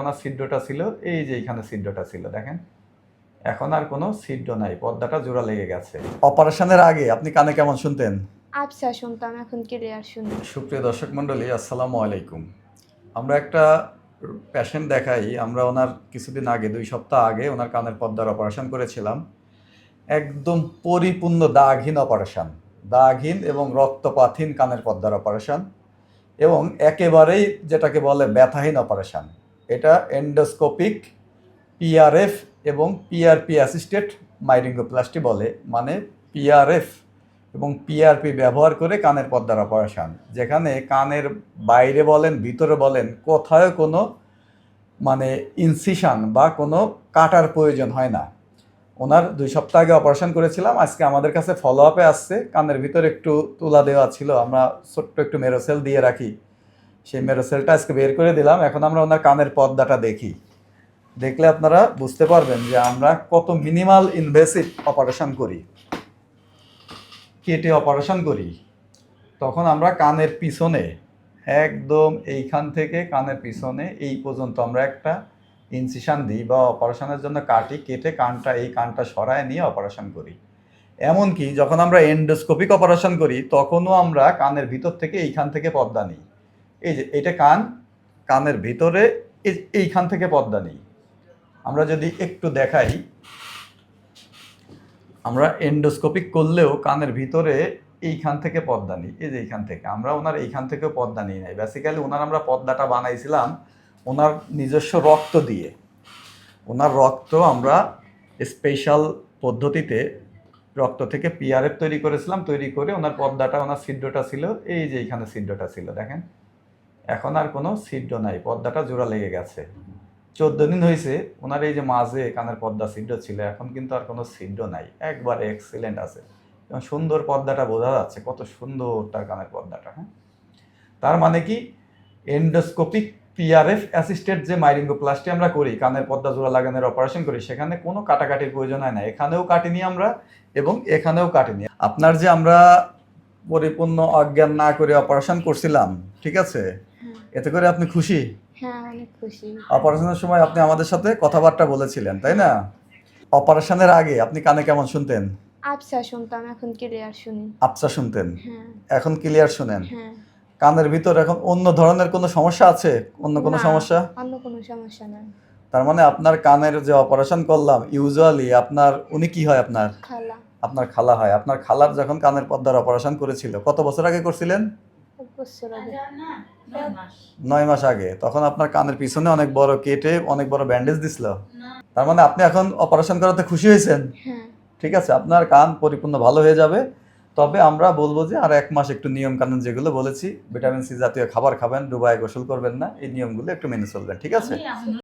ওনার সিদ্ধটা ছিল এই যে এইখানে সিদ্ধটা ছিল দেখেন। এখন আর কোনো সিদ্ধ নাই পর্দাটা জোড়া লেগে গেছে। অপারেশনের আগে আপনি কানে কেমন শুনতেন? আবসা শুনতাম এখন ক্লিয়ার শুনি। সুপ্রিয় দর্শক মণ্ডলী আসসালামু আলাইকুম। আমরা একটা পেশেন্ট দেখাই আমরা ওনার কিছুদিন আগে দুই সপ্তাহ আগে ওনার কানের পর্দার অপারেশন করেছিলাম। একদম পরিপূর্ণ দাগহীন অপারেশন দাগহীন এবং রক্তপাতহীন কানের পর্দার অপারেশন এবং একেবারেই যেটাকে বলে ব্যথাহীন অপারেশন এটা এন্ডোস্কোপিক পিআরএফ এবং পিআরপি অ্যাসিস্টেড মাইরিঙ্গোপ্লাস্টি বলে মানে পিআরএফ এবং পিআরপি ব্যবহার করে কানের পর্দার অপারেশন যেখানে কানের বাইরে বলেন, ভিতরে বলেন কোথায় কোনো মানে ইনসিশন বা কোনো কাটার প্রয়োজন হয় না। ওনার দুই সপ্তাহ আগে অপারেশন করেছিলাম, আজকে আমাদের কাছে ফলো আপে আসছে, কানের ভিতরে একটু তুলা দেওয়া ছিল, আমরা ছোট্ট একটু মেরোসেল দিয়ে রাখি। সেই মেরোসেলটা আজকে বের করে দিলাম। এখন আমরা ওনার কানের পর্দাটা দেখি। দেখলে আপনারা বুঝতে পারবেন যে আমরা কত মিনিমাল ইনভেসিভ অপারেশন করি। কেটে অপারেশন করি। তখন আমরা কানের পিছনে, একদম এইখান থেকে কানের পিছনে, এই পর্যন্ত আমরা একটা ইনসিশান দিই বা অপারেশনের জন্য কাটি, কেটে কানটা, এই কানটা সরায় নিয়ে অপারেশন করি। এমনকি যখন আমরা এন্ডোস্কোপিক অপারেশন করি, তখনও আমরা কানের ভিতর থেকে এইখান থেকে পর্দা নিই। এই যে, এটা কান, কানের ভিতরে, এই- এইখান থেকে পর্দা নিই। আমরা যদি একটু দেখাই, আমরা এন্ডোস্কোপিক করলেও কানের ভিতরে এইখান থেকে পর্দা নিই। এই যে, এইখান থেকে। আমরা ওনার এইখান থেকেও পর্দা নিই নাই। বেসিক্যালি ওনার আমরা পর্দাটা বানাইছিলাম ওনার নিজস্ব রক্ত দিয়ে। ওনার রক্ত আমরা স্পেশাল পদ্ধতিতে রক্ত থেকে পিআরএফ তৈরি করেছিলাম। তৈরি করে ওনার পর্দাটা ওনার ছিদ্রটা ছিল, এই যে, এইখানে ছিদ্রটা ছিল, দেখেন। এখন আর কোনো ছিদ্র নাই পর্দাটা জোড়া লেগে গেছে। চোদ্দ দিন হয়েছে ওনার এই যে মাঝে কানের পর্দা ছিদ্র ছিল, এখন কিন্তু আর কোনো ছিদ্র নাই, একবারে এক্সিলেন্ট আছে। এবং সুন্দর পর্দাটা বোঝা যাচ্ছে, কত সুন্দর তার কানের পর্দাটা হ্যাঁ। তার মানে কি এন্ডোস্কোপিক পিআরএফ অ্যাসিস্টেড যে মাইরিঙ্গোপ্লাস্টি আমরা করি, কানের পর্দা জোড়া লাগানোর অপারেশন করি, সেখানে কোনো কাটাকাটির প্রয়োজন হয় না এখানেও কাটিনি আমরা এবং এখানেও কাটিনি। আপনার যে আমরা পরিপূর্ণ অজ্ঞান না করে অপারেশন করছিলাম, ঠিক আছে? এতে করে আপনি খুশি? হ্যাঁ অনেক খুশি। অপারেশনের সময় আপনি আমাদের সাথে কথাবার্তা বলেছিলেন তাই না? অপারেশনের আগে আপনি কানে কেমন শুনতেন? আবসা শুনতাম এখন ক্লিয়ার শুনি। আপসা শুনতেন? হ্যাঁ। এখন ক্লিয়ার শুনেন? হ্যাঁ। কানের ভিতর এখন অন্য ধরনের কোনো সমস্যা আছে? অন্য কোনো সমস্যা? অন্য কোনো সমস্যা নাই। তার মানে আপনার কানের যে অপারেশন করলাম ইউজুয়ালি আপনার উনি কি হয় আপনার? খালা। আপনার খালা হয়। আপনার খালার যখন কানের পর্দার অপারেশন করেছিল কত বছর আগে করছিলেন? নয় মাস আগে। তখন আপনার কানের পিছনে অনেক বড় কেটে অনেক বড় ব্যান্ডেজ দিছিল। তার মানে আপনি এখন অপারেশন করাতে খুশি হয়েছেন? হ্যাঁ। ঠিক আছে আপনার কান পরিপূর্ণ ভালো হয়ে যাবে। তবে আমরা বলব যে আর এক মাস একটু নিয়ম কানুন যেগুলো বলেছি ভিটামিন সি জাতীয় খাবার খাবেন ডুবাই গোসল করবেন না এই নিয়মগুলো একটু মেনে চলবেন ঠিক আছে?